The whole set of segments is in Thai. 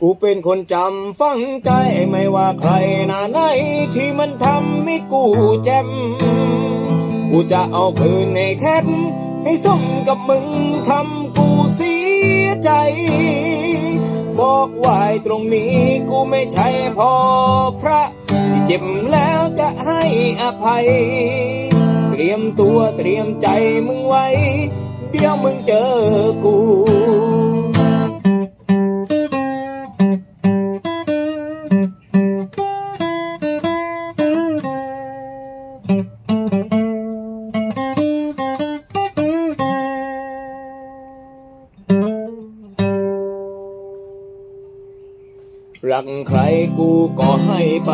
กูเป็นคนจำฝังใจไม่ว่าใครหนาไหนที่มันทำให้กูแจ่มกูจะเอาคืนในแค่นให้สมกับมึงทำกูเสียใจ บอกไว้ตรงนี้กูไม่ใช่พอพระที่เจ็บแล้วจะให้อภัย เตรียมตัวเตรียมใจมึงไว้ เดี๋ยวมึงเจอกู รักใครกูก็ให้ไป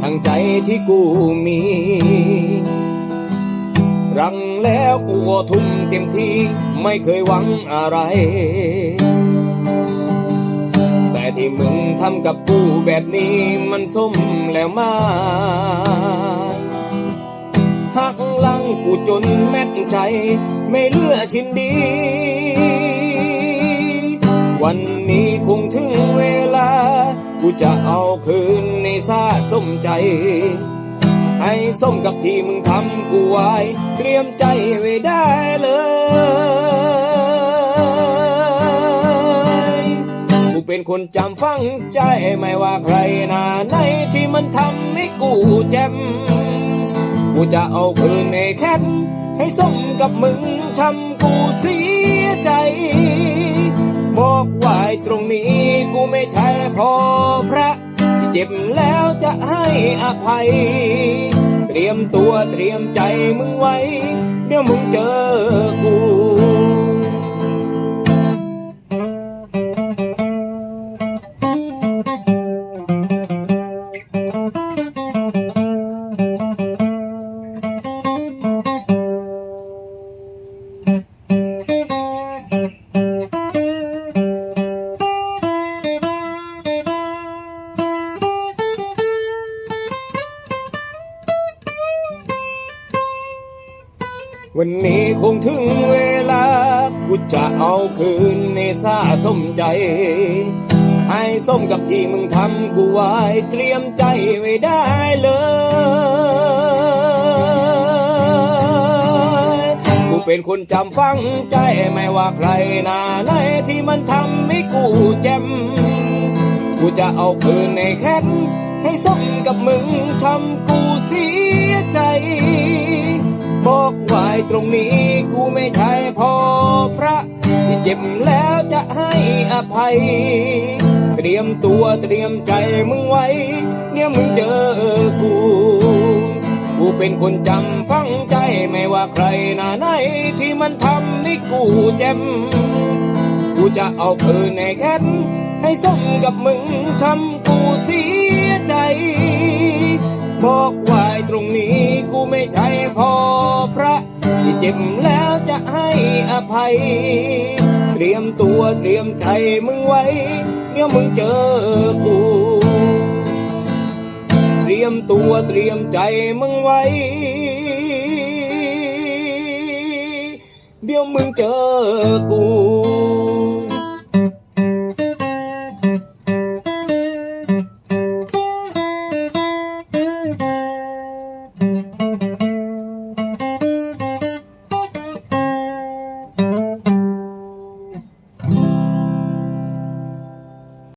ทั้งใจที่กูมี รักแล้วกูก็ทุ่มเต็มที่ไม่เคยหวังอะไร แต่ที่มึงทำกับกูแบบนี้มันส้มแล้วมาก หักลังกูจนแม่ใจ ไม่เลือชินดี วันนี้คงถึงเวลา กูจะเอาคืนในซาสมใจ ให้สมกับที่มึงทำกูไว้ เตรียมใจไว้ได้เลยกูเป็นคนจำฝังใจไม่ว่าใครหนาไหนที่มันทำให้กูแจ่ม กูจะเอาคืนไอ้แค่นให้สมกับมึงทำกูเสียใจ บอกไว้ตรงนี้กูไม่ใช่พอพระ ที่เจ็บแล้วจะให้อภัย เตรียมตัวเตรียมใจมึงไว้ เดี๋ยวมึงเจอกู วันนี้คงถึงเวลา กูจะเอาคืนในซาสมใจ ให้สมกับที่มึงทำกูไว้ เตรียมใจไว้ได้เลยกูเป็นคนจำฝังใจไม่ว่าใครหนาไหนที่มันทำให้กูแจ่มกูจะเอาคืนในแค่นให้สมกับมึงทำกูเสียใจ บอก ตรงนี้กูไม่ใช่พ่อพระที่เจ็บแล้วจะให้อภัย เตรียมตัวเตรียมใจมึงไว้ เนี่ยมึงเจอกู กูเป็นคนจำฝังใจไม่ว่าใครหนาไหนที่มันทำให้กูแจ่มกูจะเอาคืนในแค่นให้สมกับมึงทำกูเสียใจ บอกไว้ตรงนี้กูไม่ใช่พอ เจ็บแล้วจะให้อภัย เตรียมตัวเตรียมใจมึงไว้ เดี๋ยวมึงเจอกู เตรียมตัวเตรียมใจมึงไว้ เดี๋ยวมึงเจอกู